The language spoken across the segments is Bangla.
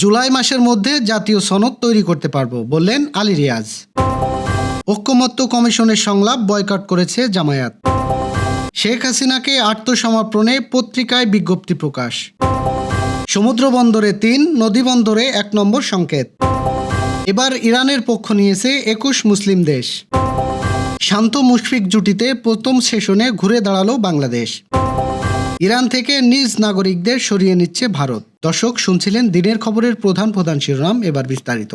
জুলাই মাসের মধ্যে জাতীয় সনদ তৈরি করতে পারব, বললেন আলী রিয়াজ। ঐক্যমত্য কমিশনের সংলাপ বয়কট করেছে জামায়াত। শেখ হাসিনাকে আত্মসমর্পণে পত্রিকায় বিজ্ঞপ্তি প্রকাশ। সমুদ্র বন্দরে তিন, নদী বন্দরে এক নম্বর সংকেত। এবার ইরানের পক্ষ নিয়েছে একুশ মুসলিম দেশ। শান্ত মুশফিক জুটিতে প্রথম সেশনে ঘুরে দাঁড়াল বাংলাদেশ। ইরান থেকে নিজ নাগরিকদের সরিয়ে নিচ্ছে ভারত। দর্শক শুনছিলেন দিনের খবরের প্রধান প্রধান শিরোনাম এবার বিস্তারিত।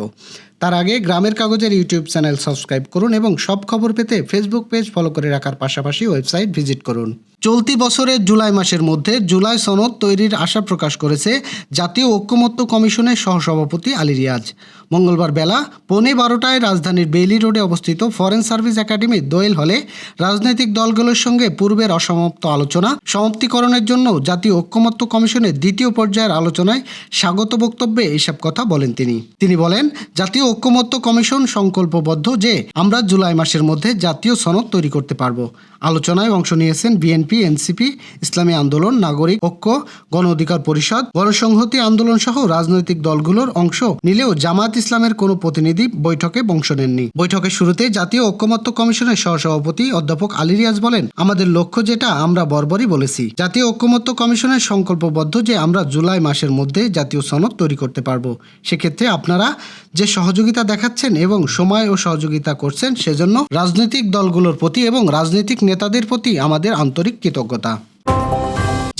তার আগে গ্রামের কাগজের ইউটিউব চ্যানেল সাবস্ক্রাইব করুন এবং সব খবর পেতে ফেসবুক পেজ ফলো করে রাখার পাশাপাশি ওয়েবসাইট ভিজিট করুন। চলতি বছরের জুলাই মাসের মধ্যে জুলাই সনদ তৈরির আশা প্রকাশ করেছে জাতীয় ঐক্যমত্য কমিশনের সহসভাপতি আলী রিয়াজ। মঙ্গলবার বেলা পৌনে বারোটায় রাজধানীর বেইলি রোডে অবস্থিত ফরেন সার্ভিস একাডেমির দোয়েল হলে রাজনৈতিক দলগুলোর সঙ্গে পূর্বের অসমাপ্ত আলোচনা, সমাপ্তিকরণের জন্য জাতীয় ঐক্যমত্য কমিশনের দ্বিতীয় পর্যায়ের আলোচনায় স্বাগত বক্তব্যে এসব কথা বলেন তিনি। তিনি বলেন, জাতীয় ঐক্যমত্য কমিশন সংকল্পবদ্ধ যে আমরা জুলাই মাসের মধ্যে জাতীয় সনদ তৈরি করতে পারব। আলোচনায় অংশ নিয়েছেন বিএনপি, এনসিপি, ইসলামী আন্দোলন, নাগরিক ঐক্য, গণ অধিকার পরিষদ, গণসংহতি আন্দোলন সহ রাজনৈতিক দলগুলোর অংশ নিলেও জামাত ইসলামের কোনো প্রতিনিধি বৈঠকে অংশ নেননি। বৈঠকের শুরুতে জাতীয় ঐক্যমত্য কমিশনের সহসভাপতি অধ্যাপক আলী রিয়াজ বলেন, আমাদের লক্ষ্য যেটা, আমরা বরাবরই বলেছি। জাতীয় ঐক্যমত্য কমিশনের সংকল্পবদ্ধ যে আমরা জুলাই মাসের মধ্যে জাতীয় সনদ তৈরি করতে পারব। সেক্ষেত্রে আপনারা যে সহযোগিতা দেখাচ্ছেন এবং সময় ও সহযোগিতা করছেন, সেজন্য রাজনৈতিক দলগুলোর প্রতি এবং রাজনৈতিক নেতাদের প্রতি আমাদের আন্তরিক কৃতজ্ঞতা।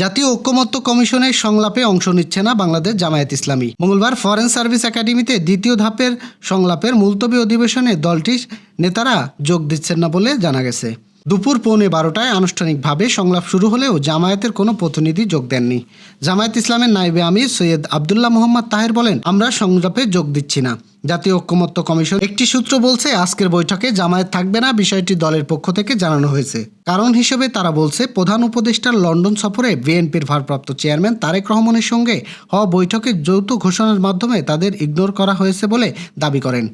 জাতীয় ঐক্যমত্য কমিশনের সংলাপে অংশ নিচ্ছে না বাংলাদেশ জামায়াত ইসলামী। মঙ্গলবার ফরেন সার্ভিস একাডেমিতে দ্বিতীয় ধাপের সংলাপের মুলতবি অধিবেশনে দলটির নেতারা যোগ দিচ্ছেন না বলে জানা গেছে। দুপুর পৌনে বারোটায় আনুষ্ঠানিকভাবে সংলাপ শুরু হলেও জামায়াতের কোনো প্রতিনিধি যোগ দেননি। জামায়াত ইসলামের নাইবে আমির সৈয়দ আবদুল্লাহ মোহাম্মদ তাহের বলেন, আমরা সংলাপে যোগ দিচ্ছি না। জাতীয় ঐক্যমত্য কমিশন একটি সূত্র বলছে, আজকের বৈঠকে জামায়াত থাকবে না বিষয়টি দলের পক্ষ থেকে জানানো হয়েছে। কারণ হিসেবে তারা বলছে, প্রধান উপদেষ্টার লন্ডন সফরে বিএনপির ভারপ্রাপ্ত চেয়ারম্যান তারেক রহমানের সঙ্গে হওয়া বৈঠকে যৌথ ঘোষণার মাধ্যমে তাদের ইগনোর করা হয়েছে বলে দাবি করেন।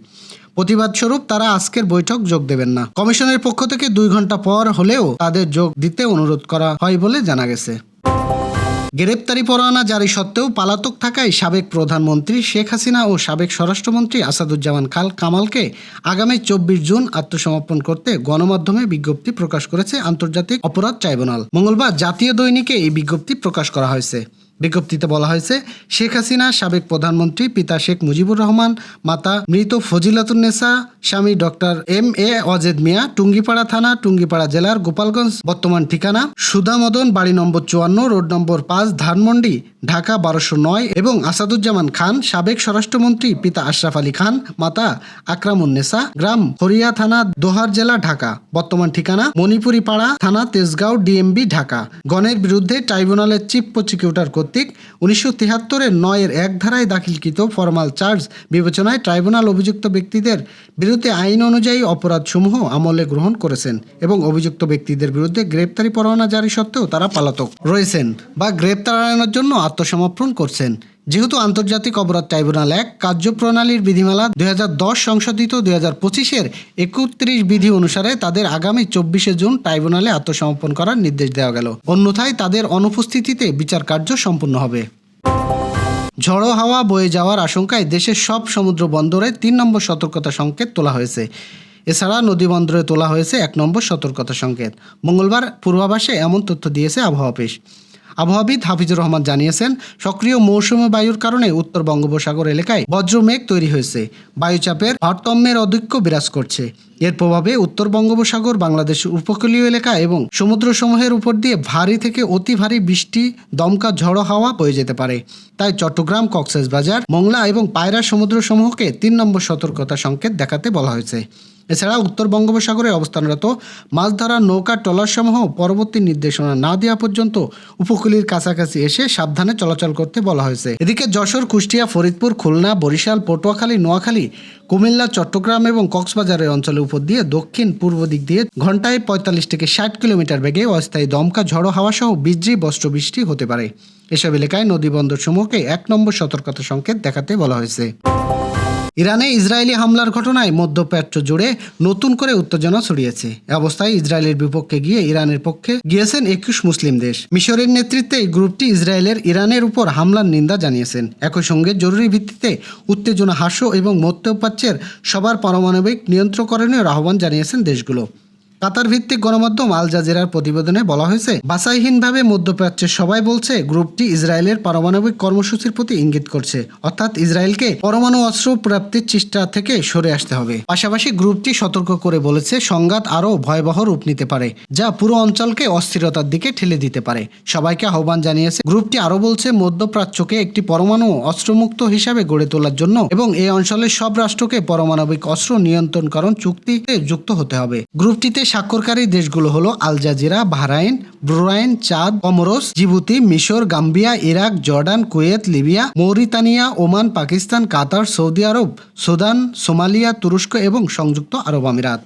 প্রতিবাদ স্বরূপ তারা আজকের বৈঠক যোগ দেবেন না। কমিশনের পক্ষ থেকে দুই ঘণ্টা পর হলেও তাদের যোগ দিতে অনুরোধ করা হয় বলে জানা গেছে। গ্রেপ্তারি পরোয়ানা জারি সত্ত্বেও পালাতক থাকায় সাবেক প্রধানমন্ত্রী শেখ হাসিনা ও সাবেক স্বরাষ্ট্রমন্ত্রী আসাদুজ্জামান খাল কামালকে আগামী চব্বিশ জুন আত্মসমর্পণ করতে গণমাধ্যমে বিজ্ঞপ্তি প্রকাশ করেছে আন্তর্জাতিক অপরাধ ট্রাইব্যুনাল। মঙ্গলবার জাতীয় দৈনিকে এই বিজ্ঞপ্তি প্রকাশ করা হয়েছে। বিজ্ঞপ্তিতে বলা হয়েছে, শেখ হাসিনা, সাবেক প্রধানমন্ত্রী পিতা শেখ মুজিবুর রহমান, মাতা মৃত ফজিলাতুন্নেসা স্বামী doctor M A Ajed Mia, Tungipara থানা, টুঙ্গিপাড়া জেলার গোপালগঞ্জ, বর্তমান ঠিকানা সুধা মদন বাড়ি নম্বর চুয়ান্ন, রোড নম্বর পাঁচ, ধানমন্ডি, ঢাকা বারোশো নয় এবং আসাদুজ্জামান খান, সাবেক স্বরাষ্ট্রমন্ত্রী পিতা আশরাফ আলী খান, মাতা আকরামুন্নেসা গ্রাম হরিয়া থানা, দোহার জেলা, ঢাকা। বর্তমান ঠিকানা মণিপুরি পাড়া থানা তেজগাঁও, ডিএমবি, ঢাকা। গণের বিরুদ্ধে ট্রাইব্যুনালের চিফ প্রসিকিউটর কর্তৃক উনিশশো তিয়াত্তরের নয়ের এক ধারায় দাখিলকৃত ফরমাল চার্জ বিবেচনায় ট্রাইব্যুনাল অভিযুক্ত ব্যক্তিদের বিরুদ্ধে আইন অনুযায়ী অপরাধসমূহ আমলে গ্রহণ করেছেন এবং অভিযুক্ত ব্যক্তিদের বিরুদ্ধে গ্রেপ্তারি পরোয়ানা জারি সত্ত্বেও তারা পালাতক রয়েছেন বা গ্রেপ্তার এড়ানোর জন্য আত্মসমর্পণ করছেন। যেহেতু আন্তর্জাতিক অপরাধ ট্রাইব্যুনাল এক, কার্যপ্রণালীর বিধিমালা দুই হাজার দশ সংশোধিত দুই হাজার পঁচিশের একত্রিশ বিধি অনুসারে তাদের আগামী চব্বিশে জুন ট্রাইব্যুনালে আত্মসমর্পণ করার নির্দেশ দেওয়া গেল। অন্যথায় তাদের অনুপস্থিতিতে বিচার কার্য সম্পূর্ণ হবে। ঝড়ো হাওয়া বয়ে যাওয়ার আশঙ্কায় দেশের সব সমুদ্র বন্দরে তিন নম্বর সতর্কতা সংকেত তোলা হয়েছে। এছাড়া নদী বন্দরে তোলা হয়েছে এক নম্বর সতর্কতা সংকেত। মঙ্গলবার পূর্বাভাসে এমন তথ্য দিয়েছে আবহাওয়া অফিস। আবহাওয়াবিদ হাফিজুর রহমান জানিয়েছেন, সক্রিয় মৌসুমী বায়ুর কারণে উত্তর বঙ্গোপসাগর এলাকায় বজ্রমেঘ তৈরি হয়েছে। বায়ুচাপের ভারতম্যের অধিক্য বিরাজ করছে। এর প্রভাবে উত্তর বঙ্গোপসাগর, বাংলাদেশ উপকূলীয় এলাকা এবং সমুদ্রসমূহের উপর দিয়ে ভারী থেকে অতি ভারী বৃষ্টি, দমকা, ঝড়ো হাওয়া বয়ে যেতে পারে। তাই চট্টগ্রাম, কক্সবাজার, মংলা এবং পায়রা সমুদ্রসমূহকে তিন নম্বর সতর্কতা সংকেত দেখাতে বলা হয়েছে। এছাড়া উত্তর বঙ্গোপসাগরে অবস্থানরত মাছ ধরার নৌকা ট্রলারসমূহ পরবর্তী নির্দেশনা না দেওয়া পর্যন্ত উপকূলের কাছাকাছি এসে সাবধানে চলাচল করতে বলা হয়েছে। এদিকে যশোর, কুষ্টিয়া, ফরিদপুর, খুলনা, বরিশাল, পটুয়াখালী, নোয়াখালী, কুমিল্লা, চট্টগ্রাম এবং কক্সবাজারের অঞ্চলের উপর দিয়ে দক্ষিণ পূর্ব দিক দিয়ে ঘন্টায় পঁয়তাল্লিশ থেকে ষাট কিলোমিটার বেগে অস্থায়ী দমকা ঝড়ো হাওয়া সহ বৃষ্টি বস্ত্রবৃষ্টি হতে পারে। এসব এলাকায় নদী বন্দর সমূহকে এক নম্বর সতর্কতা সংকেত দেখাতে বলা হয়েছে। ইরানে ইসরায়েলি হামলার ঘটনায় মধ্যপ্রাচ্য জুড়ে নতুন করে উত্তেজনা ছড়িয়েছে। অবস্থায় ইসরায়েলের বিপক্ষে গিয়ে ইরানের পক্ষে গিয়েছেন একুশ মুসলিম দেশ। মিশরের নেতৃত্বে গ্রুপটি ইসরায়েলের ইরানের উপর হামলার নিন্দা জানিয়েছেন। একই সঙ্গে জরুরি ভিত্তিতে উত্তেজনা হ্রাস এবং মধ্যপ্রাচ্যের সবার পারমাণবিক নিয়ন্ত্রণকরণের আহ্বান জানিয়েছেন দেশগুলো। কাতার ভিত্তিক গণমাধ্যম আল জাজিরার প্রতিবেদনে বলা হয়েছে বাসাইহীনভাবে মধ্যপ্রাচ্যের সবাই বলছে গ্রুপটি ইসরায়েলের পারমাণবিক কর্মসূচির প্রতি ইঙ্গিত করছে। অর্থাৎ ইসরায়েলকে পরমাণু অস্ত্র প্রাপ্তির চেষ্টা থেকে সরে আসতে হবে। পাশাপাশি গ্রুপটি সতর্ক করে বলেছে, সংঘাত আরও ভয়াবহ রূপ নিতে পারে, যা পুরো অঞ্চলকে অস্থিরতার দিকে ঠেলে দিতে পারে। সবাইকে আহ্বান জানিয়েছে, গ্রুপটি আরও বলছে, মধ্যপ্রাচ্যকে একটি পরমাণু অস্ত্রমুক্ত হিসাবে গড়ে তোলার জন্য এবং এই অঞ্চলের সব রাষ্ট্রকে পারমাণবিক অস্ত্র নিয়ন্ত্রণকরণ চুক্তিতে যুক্ত হতে হবে। গ্রুপটিতে স্বাক্ষরকারী দেশগুলো হলো আল জাজিরা, বাহরাইন, ব্রুরাইন, চাঁদ, কমরোস, জিবুতি, মিশর, Gambia, Iraq, Jordan, Kuwait, Libya, Mauritania, Oman, Pakistan, Qatar, Saudi Arab, Sudan, Somalia, তুরস্ক এবং সংযুক্ত আরব আমিরাত।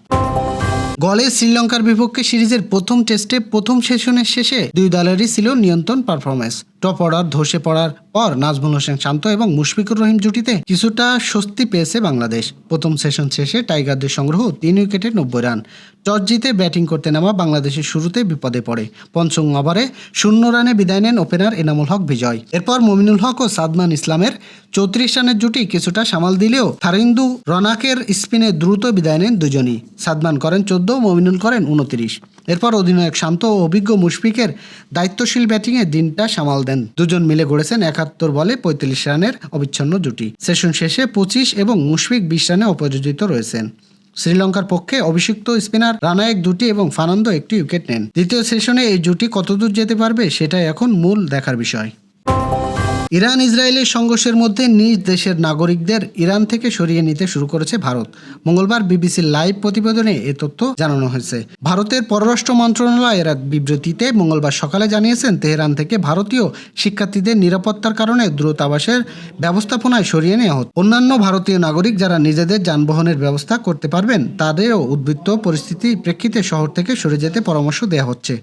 গলে শ্রীলঙ্কার বিপক্ষে সিরিজের প্রথম টেস্টে প্রথম সেশনের শেষে দুই দলেরই ছিল নিয়ন্ত্রণ পারফরমেন্স টপ অর্ডার ধসে পড়ার পর নাজমুল হোসেন শান্ত এবং মুশফিকুর রহিম জুটিতে কিছুটা স্বস্তি পেয়েছে বাংলাদেশ। প্রথম সেশন শেষে টাইগারদের সংগ্রহ তিন উইকেটে নব্বই রান। টস জিতে ব্যাটিং করতে নামা বাংলাদেশের শুরুতে বিপদে পড়ে। পঞ্চম ওভারে শূন্য রানে বিদায় নেন ওপেনার এনামুল হক বিজয়। এরপর মমিনুল হক ও সাদমান ইসলামের চৌত্রিশ রানের জুটি কিছুটা সামাল দিলেও থারিন্দু রনাকের স্পিনে দ্রুত বিদায় নেন দুজনই। সাদমান করেন চোদ্দ, মমিনুল করেন উনত্রিশ। এরপর অধিনায়ক শান্ত ও অভিজ্ঞ মুশফিকের দায়িত্বশীল ব্যাটিংয়ে দিনটা সামাল দেন। দুজন মিলে গড়েছেন একাত্তর বলে পঁয়তাল্লিশ রানের অবিচ্ছন্ন জুটি। সেশন শেষে পঁচিশ এবং মুশফিক বিশ রানে অপরাজিত রয়েছেন। শ্রীলঙ্কার পক্ষে অভিষিক্ত স্পিনার রানায়েক দুটি এবং ফানন্দ একটি উইকেট নেন। দ্বিতীয় সেশনে এই জুটি কতদূর যেতে পারবে সেটাই এখন মূল দেখার বিষয়। ইরান ইসরায়েলের সংঘর্ষের মধ্যে নিজ দেশের নাগরিকদের ইরান থেকে সরিয়ে নিতে শুরু করেছে ভারত। মঙ্গলবার বিবিসির লাইভ প্রতিবেদনে এ তথ্য জানানো হয়েছে। ভারতের পররাষ্ট্র মন্ত্রণালয়ের এক বিবৃতিতে মঙ্গলবার সকালে জানিয়েছেন, তেহরান থেকে ভারতীয় শিক্ষার্থীদের নিরাপত্তার কারণে দূরতাবাসের ব্যবস্থাপনায় সরিয়ে নেওয়া হতো অন্যান্য ভারতীয় নাগরিক যারা নিজেদের যানবাহনের ব্যবস্থা করতে পারবেন, তাদেরও উদ্বৃত্ত পরিস্থিতির প্রেক্ষিতে শহর থেকে সরে যেতে পরামর্শ দেওয়া হচ্ছে।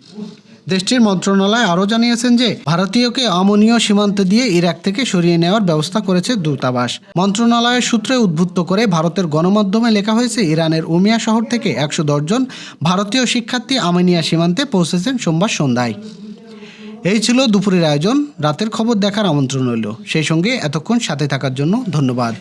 দেশটির মন্ত্রণালয় আরও জানিয়েছেন যে, ভারতীয়কে অমনীয় সীমান্ত দিয়ে ইরাক থেকে সরিয়ে নেওয়ার ব্যবস্থা করেছে দূতাবাস। মন্ত্রণালয়ের সূত্রে উদ্বুদ্ধ করে ভারতের গণমাধ্যমে লেখা হয়েছে, ইরানের উমিয়া শহর থেকে একশো জন ভারতীয় শিক্ষার্থী আমিনিয়া সীমান্তে পৌঁছেছেন সোমবার সন্ধ্যায়। এই ছিল দুপুরের আয়োজন। রাতের খবর দেখার আমন্ত্রণ রইল। সেই সঙ্গে এতক্ষণ সাথে থাকার জন্য ধন্যবাদ।